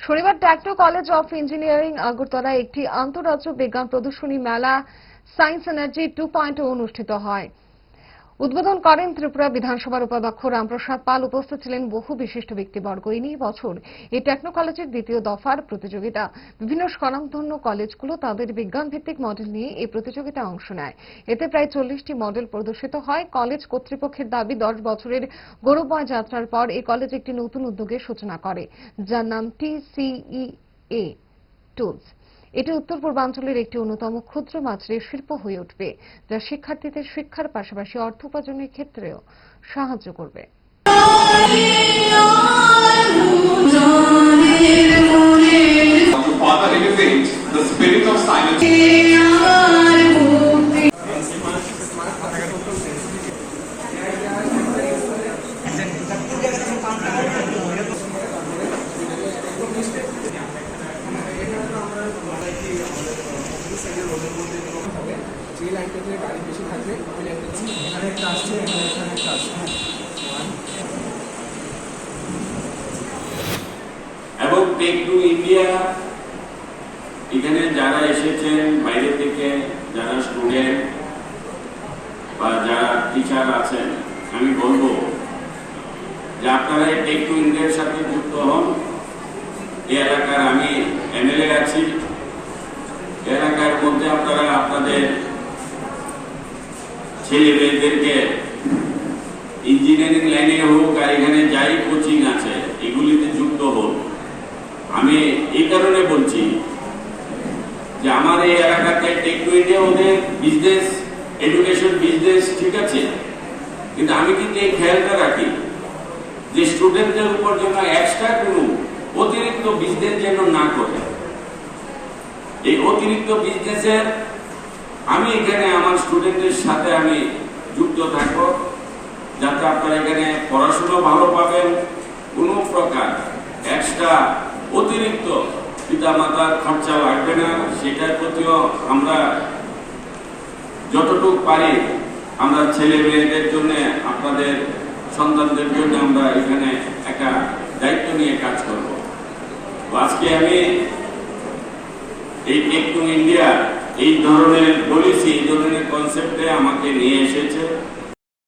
শনিবার ট্যাক্টো college of engineering আগরতলায় একটি আন্তঃরাজ্য বিজ্ঞান প্রদর্শনী মেলা, সায়েন্স এনার্জি টু পয়েন্ট অনুষ্ঠিত হয়। উদ্বোধন করেন ত্রিপুরা বিধানসভার উপাধ্যক্ষ রামপ্রসাদ পাল। উপস্থিত ছিলেন বহু বিশিষ্ট ব্যক্তিবর্গ। এই বছর এই টেকনো কলেজের দ্বিতীয় দফার প্রতিযোগিতা। বিভিন্ন স্বনামধন্য কলেজগুলো তাদের বিজ্ঞান ভিত্তিক মডেল নিয়ে এই প্রতিযোগিতায় অংশ নেয়। এতে প্রায় চল্লিশটি মডেল প্রদর্শিত হয়। কলেজ কর্তৃপক্ষের দাবি, দশ বছরের গৌরবময় যাত্রার পর এই কলেজ একটি নতুন উদ্যোগের সূচনা করে। যার নাম টিসিইএ টুলস। এটি উত্তর পূর্বাঞ্চলের একটি অন্যতম ক্ষুদ্র মাত্রের শিল্প হয়ে উঠবে, যা শিক্ষার্থীদের শিক্ষার পাশাপাশি অর্থ উপার্জনের ক্ষেত্রেও সাহায্য করবে। To further এখানে এবং টেক টু ইন্ডিয়া এখানে যারা এসেছেন বাইরে থেকে, যারা স্টুডেন্ট বা যারা টিচার আছেন, আমি বলব যে আপনারা টেক টু ইন্ডিয়ার সাথে যুক্ত হন। এই এলাকার আমি এমএলএ আছি এই এলাকার মধ্যে আপনারা আপনাদের ছেলে মেয়েদেরকে ইঞ্জিনিয়ারিং লাইনে হোক আর এখানে যাই কোচিং আছে, এগুলিতে যুক্ত হোক। আমি এই কারণে বলছি যে আমার এই এলাকাতে ওদের বিজনেস এডুকেশন বিজনেস ঠিক আছে, কিন্তু আমি কিন্তু এই খেয়ালটা রাখি যে স্টুডেন্টদের উপর যেন এক্সট্রা কোনো অতিরিক্ত বিজনেস যেন না করে। এই অতিরিক্ত বিজনেসের আমি এখানে আমার স্টুডেন্টদের সাথে আমি যুক্ত থাকব, যাতে আপনারা এখানে পড়াশোনা ভালো পাবেন। কোনো প্রকার এক্সট্রা অতিরিক্ত পিতা মাতার খরচা লাগবে না। সেটার প্রতিও আমরা যতটুকু পারি আমরা ছেলে মেয়েদের জন্য, আপনাদের সন্তানদের জন্য আমরা এখানে একটা দায়িত্ব নিয়ে কাজ করব। আজকে আমি এই টেকনো ইন্ডিয়া এই ধরনের পলিসি এই ধরনের কনসেপ্টে আমাকে নিয়ে এসেছে।